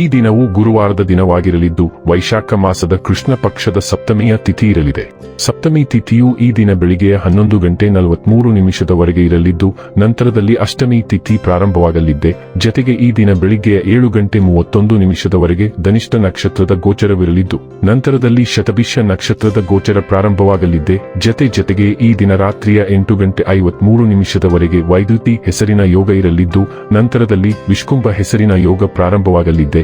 ಈ ದಿನವು ಗುರುವಾರದ ದಿನವಾಗಿರಲಿದ್ದು, ವೈಶಾಖ ಮಾಸದ ಕೃಷ್ಣ ಪಕ್ಷದ ಸಪ್ತಮಿಯ ತಿಥಿ ಇರಲಿದೆ. ಸಪ್ತಮಿ ತಿಥಿಯು ಈ ದಿನ ಬೆಳಿಗ್ಗೆಯ ಹನ್ನೊಂದು ಗಂಟೆ ನಲವತ್ಮೂರು ನಿಮಿಷದವರೆಗೆ ಇರಲಿದ್ದು, ನಂತರದಲ್ಲಿ ಅಷ್ಟಮಿ ತಿಥಿ ಪ್ರಾರಂಭವಾಗಲಿದ್ದೆ. ಜತೆಗೆ ಈ ದಿನ ಬೆಳಿಗ್ಗೆಯ ಏಳು ಗಂಟೆ ಮೂವತ್ತೊಂದು ನಿಮಿಷದವರೆಗೆ ಧನಿಷ್ಠ ನಕ್ಷತ್ರದ ಗೋಚರವಿರಲಿದ್ದು, ನಂತರದಲ್ಲಿ ಶತಭಿಷ ನಕ್ಷತ್ರದ ಗೋಚರ ಪ್ರಾರಂಭವಾಗಲಿದ್ದೆ. ಜತೆ ಜತೆಗೆ ಈ ದಿನ ರಾತ್ರಿಯ ಎಂಟು ಗಂಟೆ ಐವತ್ಮೂರು ನಿಮಿಷದವರೆಗೆ ವೈದ್ಯುತಿ ಹೆಸರಿನ ಯೋಗ ಇರಲಿದ್ದು, ನಂತರದಲ್ಲಿ ವಿಷ್ಕುಂಭ ಹೆಸರಿನ ಯೋಗ ಪ್ರಾರಂಭವಾಗಲಿದ್ದೆ.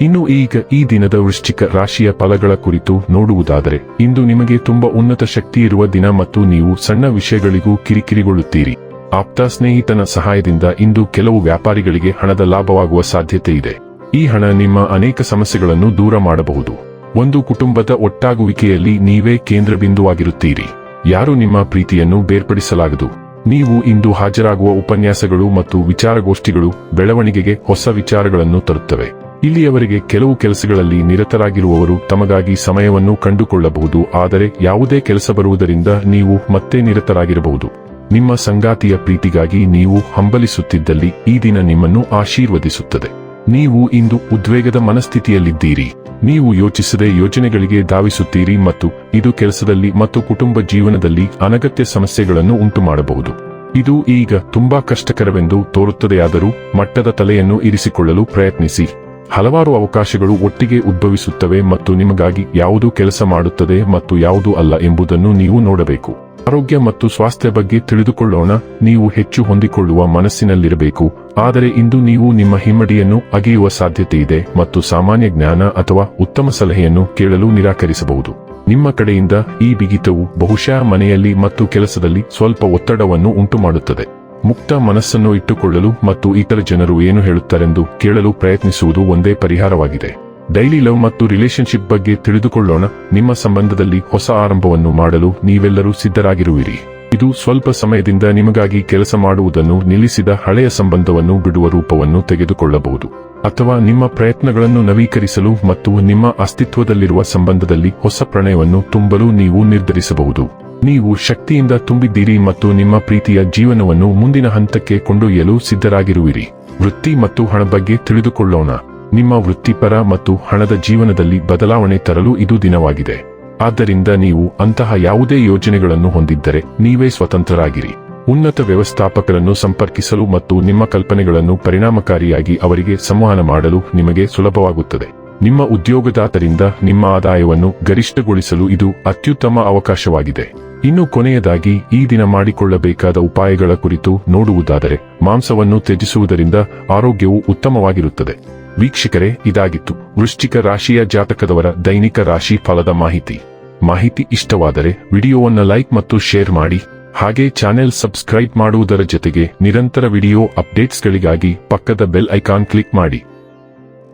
ಇನ್ನು ಈಗ ಈ ದಿನದ ವೃಶ್ಚಿಕ ರಾಶಿಯ ಫಲಗಳ ಕುರಿತು ನೋಡುವುದಾದರೆ, ಇಂದು ನಿಮಗೆ ತುಂಬಾ ಉನ್ನತ ಶಕ್ತಿ ಇರುವ ದಿನ ಮತ್ತು ನೀವು ಸಣ್ಣ ವಿಷಯಗಳಿಗೂ ಕಿರಿಕಿರಿಗೊಳ್ಳುತ್ತೀರಿ. ಆಪ್ತ ಸ್ನೇಹಿತನ ಸಹಾಯದಿಂದ ಇಂದು ಕೆಲವು ವ್ಯಾಪಾರಿಗಳಿಗೆ ಹಣದ ಲಾಭವಾಗುವ ಸಾಧ್ಯತೆ ಇದೆ. ಈ ಹಣ ನಿಮ್ಮ ಅನೇಕ ಸಮಸ್ಯೆಗಳನ್ನು ದೂರ ಮಾಡಬಹುದು. ಒಂದು ಕುಟುಂಬದ ಒಟ್ಟಾಗುವಿಕೆಯಲ್ಲಿ ನೀವೇ ಕೇಂದ್ರ ಬಿಂದುವಾಗಿರುತ್ತೀರಿ ಯಾರು ನಿಮ್ಮ ಪ್ರೀತಿಯನ್ನು ಬೇರ್ಪಡಿಸಲಾಗದು? ನೀವು ಇಂದು ಹಾಜರಾಗುವ ಉಪನ್ಯಾಸಗಳು ಮತ್ತು ವಿಚಾರಗೋಷ್ಠಿಗಳು ಬೆಳವಣಿಗೆಗೆ ಹೊಸ ವಿಚಾರಗಳನ್ನು ತರುತ್ತವೆ. ಇಲ್ಲಿಯವರೆಗೆ ಕೆಲವು ಕೆಲಸಗಳಲ್ಲಿ ನಿರತರಾಗಿರುವವರು ತಮಗಾಗಿ ಸಮಯವನ್ನು ಕಂಡುಕೊಳ್ಳಬಹುದು, ಆದರೆ ಯಾವುದೇ ಕೆಲಸ ಬರುವುದರಿಂದ ನೀವು ಮತ್ತೆ ನಿರತರಾಗಿರಬಹುದು. ನಿಮ್ಮ ಸಂಗಾತಿಯ ಪ್ರೀತಿಗಾಗಿ ನೀವು ಹಂಬಲಿಸುತ್ತಿದ್ದಲ್ಲಿ ಈ ದಿನ ನಿಮ್ಮನ್ನು ಆಶೀರ್ವದಿಸುತ್ತದೆ. ನೀವು ಇಂದು ಉದ್ವೇಗದ ಮನಸ್ಥಿತಿಯಲ್ಲಿದ್ದೀರಿ. ನೀವು ಯೋಚಿಸದೆ ಯೋಜನೆಗಳಿಗೆ ಧಾವಿಸುತ್ತೀರಿ ಮತ್ತು ಇದು ಕೆಲಸದಲ್ಲಿ ಮತ್ತು ಕುಟುಂಬ ಜೀವನದಲ್ಲಿ ಅನಗತ್ಯ ಸಮಸ್ಯೆಗಳನ್ನು ಉಂಟುಮಾಡಬಹುದು. ಇದು ಈಗ ತುಂಬಾ ಕಷ್ಟಕರವೆಂದು ತೋರುತ್ತದೆಯಾದರೂ ಮಟ್ಟದ ತಲೆಯನ್ನು ಇರಿಸಿಕೊಳ್ಳಲು ಪ್ರಯತ್ನಿಸಿ. ಹಲವಾರು ಅವಕಾಶಗಳು ಒಟ್ಟಿಗೆ ಉದ್ಭವಿಸುತ್ತವೆ ಮತ್ತು ನಿಮಗಾಗಿ ಯಾವುದು ಕೆಲಸ ಮಾಡುತ್ತದೆ ಮತ್ತು ಯಾವುದು ಅಲ್ಲ ಎಂಬುದನ್ನು ನೀವು ನೋಡಬೇಕು. ಆರೋಗ್ಯ ಮತ್ತು ಸ್ವಾಸ್ಥ್ಯ ಬಗ್ಗೆ ತಿಳಿದುಕೊಳ್ಳೋಣ, ನೀವು ಹೆಚ್ಚು ಹೊಂದಿಕೊಳ್ಳುವ ಮನಸ್ಸಿನಲ್ಲಿರಬೇಕು, ಆದರೆ ಇಂದು ನೀವು ನಿಮ್ಮ ಹಿಮ್ಮಡಿಯನ್ನು ಅಗೆಯುವ ಸಾಧ್ಯತೆ ಇದೆ ಮತ್ತು ಸಾಮಾನ್ಯ ಜ್ಞಾನ ಅಥವಾ ಉತ್ತಮ ಸಲಹೆಯನ್ನು ಕೇಳಲು ನಿರಾಕರಿಸಬಹುದು. ನಿಮ್ಮ ಕಡೆಯಿಂದ ಈ ಬಿಗಿತವು ಬಹುಶಃ ಮನೆಯಲ್ಲಿ ಮತ್ತು ಕೆಲಸದಲ್ಲಿ ಸ್ವಲ್ಪ ಒತ್ತಡವನ್ನು ಉಂಟುಮಾಡುತ್ತದೆ. ಮುಕ್ತ ಮನಸ್ಸನ್ನು ಇಟ್ಟುಕೊಳ್ಳಲು ಮತ್ತು ಇತರ ಜನರು ಏನು ಹೇಳುತ್ತಾರೆಂದು ಕೇಳಲು ಪ್ರಯತ್ನಿಸುವುದು ಒಂದೇ ಪರಿಹಾರವಾಗಿದೆ. ಡೈಲಿ ಲವ್ ಮತ್ತು ರಿಲೇಶನ್ಶಿಪ್ ಬಗ್ಗೆ ತಿಳಿದುಕೊಳ್ಳೋಣ. ನಿಮ್ಮ ಸಂಬಂಧದಲ್ಲಿ ಹೊಸ ಆರಂಭವನ್ನು ಮಾಡಲು ನೀವೆಲ್ಲರೂ ಸಿದ್ಧರಾಗಿರುವಿರಿ. ಇದು ಸ್ವಲ್ಪ ಸಮಯದಿಂದ ನಿಮಗಾಗಿ ಕೆಲಸ ಮಾಡುವುದನ್ನು ನಿಲ್ಲಿಸಿದ ಹಳೆಯ ಸಂಬಂಧವನ್ನು ಬಿಡುವ ರೂಪವನ್ನು ತೆಗೆದುಕೊಳ್ಳಬಹುದು. ಅಥವಾ ನಿಮ್ಮ ಪ್ರಯತ್ನಗಳನ್ನು ನವೀಕರಿಸಲು ಮತ್ತು ನಿಮ್ಮ ಅಸ್ತಿತ್ವದಲ್ಲಿರುವ ಸಂಬಂಧದಲ್ಲಿ ಹೊಸ ಪ್ರಣಯವನ್ನು ತುಂಬಲು ನೀವು ನಿರ್ಧರಿಸಬಹುದು. ನೀವು ಶಕ್ತಿಯಿಂದ ತುಂಬಿದ್ದೀರಿ ಮತ್ತು ನಿಮ್ಮ ಪ್ರೀತಿಯ ಜೀವನವನ್ನು ಮುಂದಿನ ಹಂತಕ್ಕೆ ಕೊಂಡೊಯ್ಯಲು ಸಿದ್ಧರಾಗಿರುವಿರಿ. ವೃತ್ತಿ ಮತ್ತು ಹಣ ಬಗ್ಗೆ ತಿಳಿದುಕೊಳ್ಳೋಣ. ನಿಮ್ಮ ವೃತ್ತಿಪರ ಮತ್ತು ಹಣದ ಜೀವನದಲ್ಲಿ ಬದಲಾವಣೆ ತರಲು ಇದು ದಿನವಾಗಿದೆ. ಆದ್ದರಿಂದ ನೀವು ಅಂತಹ ಯಾವುದೇ ಯೋಜನೆಗಳನ್ನು ಹೊಂದಿದ್ದರೆ ನೀವೇ ಸ್ವತಂತ್ರರಾಗಿರಿ. ಉನ್ನತ ವ್ಯವಸ್ಥಾಪಕರನ್ನು ಸಂಪರ್ಕಿಸಲು ಮತ್ತು ನಿಮ್ಮ ಕಲ್ಪನೆಗಳನ್ನು ಪರಿಣಾಮಕಾರಿಯಾಗಿ ಅವರಿಗೆ ಸಂವಹನ ಮಾಡಲು ನಿಮಗೆ ಸುಲಭವಾಗುತ್ತದೆ. ನಿಮ್ಮ ಉದ್ಯೋಗದಾತರಿಂದ ನಿಮ್ಮ ಆದಾಯವನ್ನು ಗರಿಷ್ಠಗೊಳಿಸಲು ಇದು ಅತ್ಯುತ್ತಮ ಅವಕಾಶವಾಗಿದೆ. ಇನ್ನು ಕೊನೆಯದಾಗಿ ಈ ದಿನ ಮಾಡಿಕೊಳ್ಳಬೇಕಾದ ಉಪಾಯಗಳ ಕುರಿತು ನೋಡುವುದಾದರೆ ಮಾಂಸವನ್ನು ತ್ಯಜಿಸುವುದರಿಂದ ಆರೋಗ್ಯವು ಉತ್ತಮವಾಗಿರುತ್ತದೆ. ವೀಕ್ಷಕರೇ, ಇದಾಗಿತ್ತು. ವೃಶ್ಚಿಕ ರಾಶಿಯ ಜಾತಕದವರ ದೈನಿಕ ರಾಶಿ ಫಲದ ಮಾಹಿತಿ. ಮಾಹಿತಿ ಇಷ್ಟವಾದರೆ ವಿಡಿಯೋವನ್ನು ಲೈಕ್ ಮತ್ತು ಶೇರ್ ಮಾಡಿ. ಹಾಗೆ ಚಾನೆಲ್ ಸಬ್ಸ್ಕ್ರೈಬ್ ಮಾಡುವುದರ ಜೊತೆಗೆ ನಿರಂತರ ವಿಡಿಯೋ ಅಪ್ಡೇಟ್ಸ್ಗಳಿಗಾಗಿ ಪಕ್ಕದ ಬೆಲ್ ಐಕಾನ್ ಕ್ಲಿಕ್ ಮಾಡಿ.